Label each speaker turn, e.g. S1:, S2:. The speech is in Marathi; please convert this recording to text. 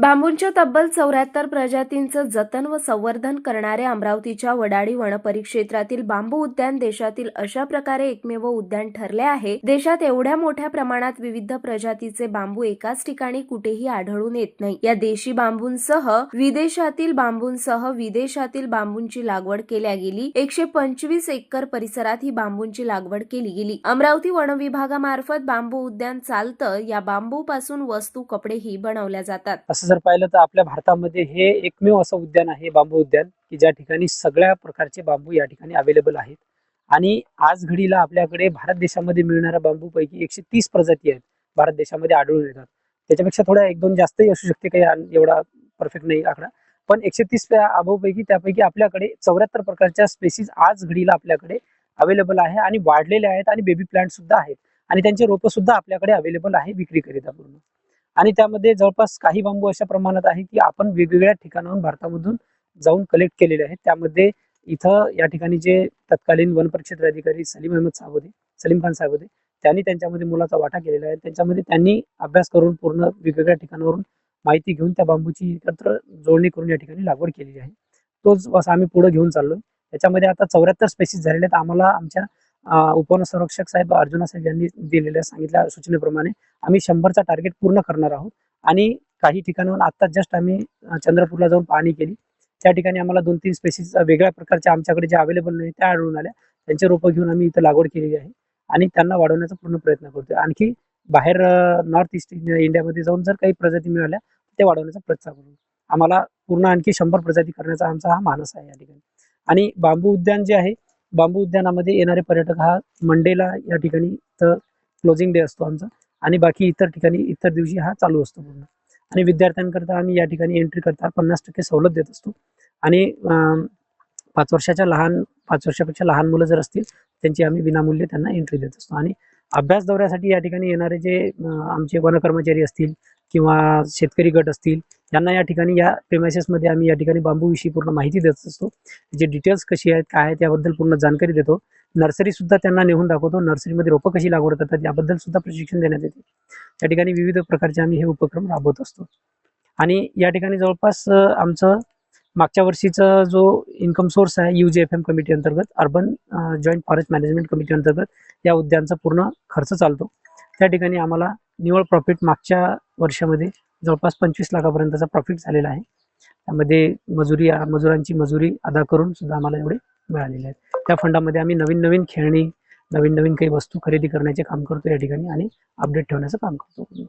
S1: बांबूंच्या तब्बल चौऱ्याहत्तर प्रजातींचं जतन व संवर्धन करणारे अमरावतीच्या वडाळी वनपरिक्षेत्रातील बांबू उद्यान देशातील अशा प्रकारे एकमेव उद्यान ठरले आहे. देशात एवढ्या मोठ्या प्रमाणात विविध प्रजातीचे बांबू एकाच ठिकाणी कुठेही आढळून येत नाही. या देशी बांबूंसह विदेशातील बांबूंसह विदेशातील बांबूंची लागवड केल्या गेली. एकशे पंचवीस एकर परिसरात ही बांबूंची लागवड केली गेली. अमरावती वन विभागामार्फत बांबू उद्यान चालतं. या बांबूपासून वस्तू कपडेही बनवल्या जातात.
S2: असं जर पाहिलं तर आपल्या भारतामध्ये हे एकमेव असं उद्यान आहे बांबू उद्यान की ज्या ठिकाणी सगळ्या प्रकारचे बांबू या ठिकाणी अवेलेबल आहेत. आणि आज घडीला आपल्याकडे भारत देशामध्ये मिळणाऱ्या बांबूपैकी एकशे तीस प्रजाती आहेत भारत देशामध्ये आढळून येतात. त्याच्यापेक्षा थोड्या एक दोन जास्तही असू शकते काही एवढा परफेक्ट नाही आकडा. पण एकशे तीस आबोपैकी त्यापैकी आपल्याकडे चौऱ्याहत्तर प्रकारच्या स्पेसीज आज घडीला आपल्याकडे अवेलेबल आहे आणि वाढलेले आहेत आणि बेबी प्लांट सुद्धा आहेत. आणि त्यांचे रोपं सुद्धा आपल्याकडे अवेलेबल आहे विक्रीकरिता पूर्ण. आणि त्यामध्ये जवळपास काही बांबू अशा प्रमाणात आहे की आपण वेगवेगळ्या ठिकाणाहून भारतामधून जाऊन कलेक्ट केलेले आहेत. त्यामध्ये इथं या ठिकाणी जे तत्कालीन वन परिक्षेत्र अधिकारी सलीम अहमद साहेब होते सलीम खान साहेब होते त्यांनी त्यांच्यामध्ये मुलाचा वाटा केलेला आहे. त्यांच्यामध्ये त्यांनी अभ्यास करून पूर्ण वेगवेगळ्या ठिकाणावरून माहिती घेऊन त्या बांबूची एकत्र जोडणी करून या ठिकाणी लागवड केलेली आहे. तोच असं आम्ही पुढे घेऊन चाललो त्याच्यामध्ये आता चौऱ्याहत्तर स्पेसीस झालेले आहेत. आम्हाला आमच्या उपवन संरक्षक साहेब अर्जुना साहेब यांनी दिलेल्या सांगितल्या सूचनेप्रमाणे आम्ही शंभरचा टार्गेट पूर्ण करणार आहोत. आणि काही ठिकाणाहून आत्ता जस्ट आम्ही चंद्रपूरला जाऊन पाहणी केली. त्या ठिकाणी आम्हाला दोन तीन स्पेसीस वेगळ्या प्रकारच्या आमच्याकडे जे अवेलेबल नाही त्या आढळून आल्या. त्यांचे रोपं घेऊन आम्ही इथं लागवड केलेली आहे. आणि त्यांना वाढवण्याचा पूर्ण प्रयत्न करतोय. आणखी बाहेर नॉर्थ ईस्ट इंडियामध्ये जाऊन जर काही प्रजाती मिळाल्या ते वाढवण्याचा प्रयत्न करू. आम्हाला पूर्ण आणखी शंभर प्रजाती करण्याचा आमचा हा मानस आहे या ठिकाणी. आणि बांबू उद्यान जे आहे बांबू उद्यानामध्ये येणारे पर्यटक हा मंडेला या ठिकाणी तर क्लोजिंग डे असतो आमचा. आणि बाकी इतर ठिकाणी इतर दिवशी हा चालू असतो पूर्ण. आणि विद्यार्थ्यांकरता आम्ही या ठिकाणी एंट्री करता पन्नास टक्के सवलत देत असतो. आणि पाच वर्षाच्या लहान पाच वर्षापेक्षा लहान मुलं जर असतील त्यांची आम्ही विनामूल्य त्यांना एंट्री देत असतो. आणि अभ्यास दौऱ्यासाठी या ठिकाणी येणारे जे आमचे वनकर्मचारी असतील किंवा शेतकरी गट असतील यांना या ठिकाणी या प्रेमायसेसमध्ये आम्ही या ठिकाणी बांबूविषयी पूर्ण माहिती देत असतो. जे डिटेल्स कशी आहेत काय आहेत याबद्दल पूर्ण जानकारी देतो. नर्सरीसुद्धा त्यांना नेऊन दाखवतो. नर्सरीमध्ये रोपं कशी लागवड करतात याबद्दल सुद्धा प्रशिक्षण देण्यात येते. त्या ठिकाणी विविध प्रकारचे आम्ही हे उपक्रम राबवत असतो. आणि या ठिकाणी जवळपास आमचं मागच्या वर्षीचा जो इन्कम सोर्स आहे U J F M committee अंतर्गत urban joint forest management committee अंतर्गत या उद्यानचा पूर्ण खर्च चालतो. त्या ठिकाणी आम्हाला निवळ प्रॉफिट मागच्या वर्षामध्ये जवळपास पंचवीस लाखापर्यंतचा प्रॉफिट झालेला आहे. त्यामध्ये मजुरी मजुरांची मजुरी अदा करून सुद्धा आम्हाला एवढे मिळालेले आहेत. त्या फंडामध्ये आम्ही नवीन नवीन खेळणी नवीन नवीन काही वस्तू खरेदी करण्याचे काम करतो या ठिकाणी आणि अपडेट ठेवण्याचं काम करतो.